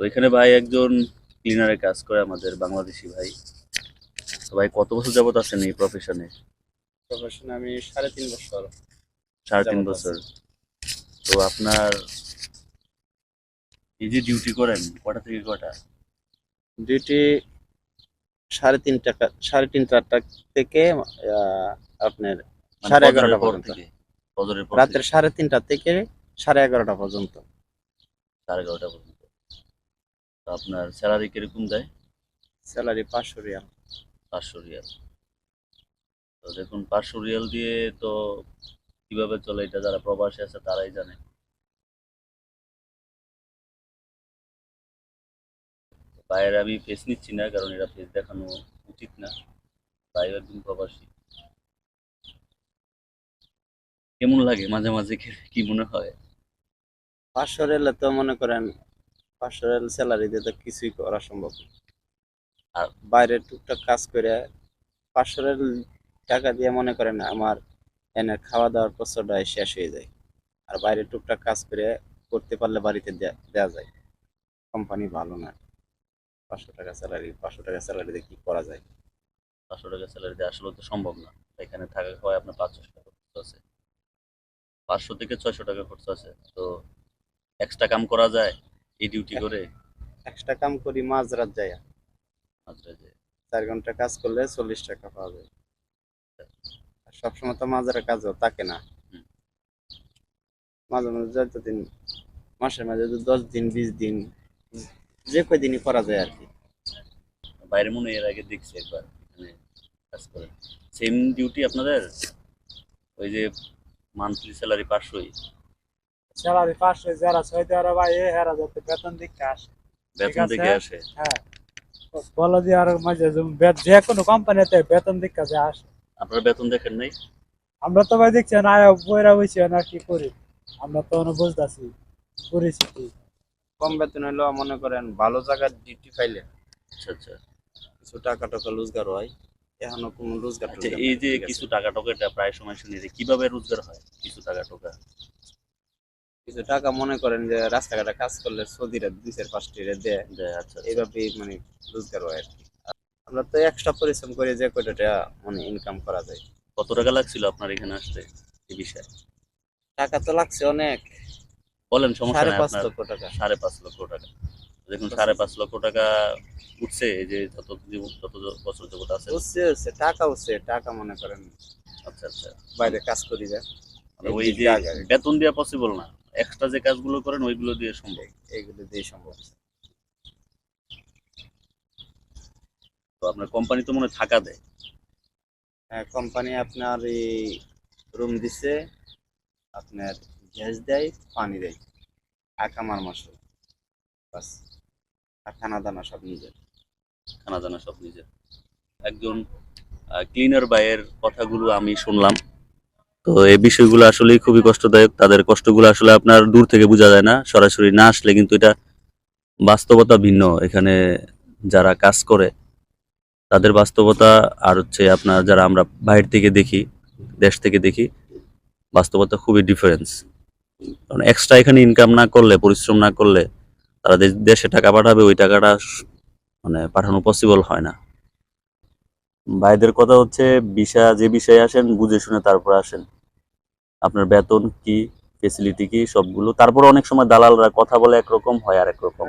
তো এখানে ভাই একজন ক্লিনারে কাজ করে আমাদের বাংলাদেশি ভাই। তো ভাই কত বছর যাবত আছেন এই প্রফেশনে প্রফেশন আমি সাড়ে তিন বছর সাড়ে তিন বছর। তো আপনার এই যে ডিউটি করেন কটা থেকে কটা? ডিউটি সাড়ে তিন টাকা সাড়ে তিন চারটা থেকে আপনার মানে সাড়ে এগারোটা পর্যন্ত। রাতের সাড়ে তিনটা থেকে সাড়ে এগারোটা পর্যন্ত। সাড়ে এগারোটা পর্যন্ত। আপনার স্যালারি কীরকম দেয়? স্যালারি পাঁচশো রিয়াল। পাঁচশো রিয়াল। তো দেখুন পাঁচশো রিয়াল দিয়ে তো কীভাবে চলে? এটা যারা প্রবাসী আছে তারাই জানে। বাইরে আমি ফেস নিচ্ছি না কারণ এরা ফেস দেখানো উচিত না। বাইরে একদম প্রবাসী। কেমন লাগে মাঝে মাঝে কি- কি মনে হয়? পাঁচশো রেলে তো মনে করেন রেল স্যালারি দিয়ে তো কিছুই করা সম্ভব। আর বাইরে টুকটাক কাজ করে পাঁচশো টাকা দিয়ে মনে করেন আমার এনে খাওয়া দাওয়ার খরচটা শেষ হয়ে যায়। আর বাইরে টুকটাক কাজ করে করতে পারলে বাড়িতে দেয়া যায়। কোম্পানি ভালো না। পাঁচশো টাকা স্যালারি পাঁচশো টাকা স্যালারি দিয়ে কি করা যায়? পাঁচশো টাকা স্যালারি দিয়ে আসলে তো সম্ভব না। এখানে থাকা খাওয়ায় আপনার পাঁচশো টাকা খরচ আছে। পাঁচশো থেকে ছয়শো টাকা খরচ আছে। তো এক্সট্রা কাম করা যায়। এই ডিউটি করে? এক্সট্রা কাম করি মাঝরাত যায়। মাঝরাতে চার ঘণ্টা কাজ করলে চল্লিশ টাকা পাওয়া যায়। আর সবসময় তো মাঝের কাজও থাকে না। মাঝে মাঝে যতদিন মাসের মাঝে দশ দিন বিশ দিন যে কয় দিনই করা যায় আর কি। বাইরে মনে এর আগে দেখছি একবার এখানে কাজ করে। সেম ডিউটি আপনাদের? ওই যে মান্থলি স্যালারি পাঁচশোই। স্যালারি পাঁচশো যারা সৌদি আরব আয়ে হেরা যাতে বেতন দিকে আসে। বেতন। থেকে আসে। হ্যাঁ। বলো যে আর মাঝে যে কোনো কোম্পানিতে বেতন দিকে যে আসে। আপনারা বেতন দেখেন নাই? আমরা তো ভাই দেখছি না বইরা বইছি না কি করি? আমরা তো অনেক বুঝতেছি পরিস্থিতি কম বেতন হলেও মনে করেন ভালো জায়গার ডিউটি পাইলে আচ্ছা আচ্ছা। কিছু টাকা টাকা রোজগার হয় এখনও কোনো রোজগার আচ্ছা এই যে কিছু টাকা টোকাটা প্রায় সময় শুনি যে কীভাবে রোজগার হয় কিছু টাকা টোকা? কিছু টাকা মনে করেন যে রাস্তাঘাটে কাজ করলে সৌদিরা দুই চার পাঁচটি রে দেয় আচ্ছা আচ্ছা। এইভাবেই মানে রোজগার হয় আর কি। আমরা তো এক্সট্রা পরিশ্রম করে যে কয়টা মানে ইনকাম করা যায়। কত টাকা লাগছিল আপনার এখানে আসতে এই বিষয়ে? টাকা তো লাগছে অনেক। বলেন সমস্যা সাড়ে পাঁচ লক্ষ টাকা। সাড়ে পাঁচ লক্ষ টাকা। দেখুন সাড়ে পাঁচ লক্ষ টাকা উঠছে যে যত জীবন যত বছর যাবত আছে। হচ্ছে হচ্ছে টাকা হচ্ছে টাকা মনে করেন। আচ্ছা আচ্ছা। বাইরে কাজ করি যায় মানে ওই যে বেতন দেওয়া পসিবল না? এক্সট্রা যে কাজগুলো করেন ওইগুলো দিয়ে সম্ভব। এইগুলো দিয়ে সম্ভব তো আপনার কোম্পানি তো মনে থাকা দেয়। হ্যাঁ কোম্পানি আপনার এই রুম দিছে আপনার গ্যাস দেয় পানি দেয় আমার মাসে বাস আর খানা দানা সব নিজের। খানা দানা সব নিজের। একজন ক্লিনার বাইয়ের কথাগুলো আমি শুনলাম। তো এই বিষয়গুলো আসলে খুবই কষ্টদায়ক। তাদের কষ্টগুলো আসলে আপনার দূর থেকে বোঝা যায় না। সরাসরি না আসলে কিন্তু এটা বাস্তবতা ভিন্ন। এখানে যারা কাজ করে, তাদের বাস্তবতা আর হচ্ছে আপনার যারা আমরা বাইরে থেকে দেখি, দেশ থেকে দেখি, বাস্তবতা খুবই ডিফারেন্স কারণ এক্সট্রা এখানে ইনকাম না করলে, পরিশ্রম না করলে, তারা দেশে টাকা পাঠাবে, ওই টাকাটা মানে পাঠানো পসিবল হয় না। ভাইদের কথা হচ্ছে বিষয় যে বিষয়ে আসেন, বুঝে শুনে তারপর আসেন। আপনার বেতন কি ফেসিলিটি কি, সবগুলো। তারপর অনেক সময় দালালরা কথা বলে একরকম, হয় আর একরকম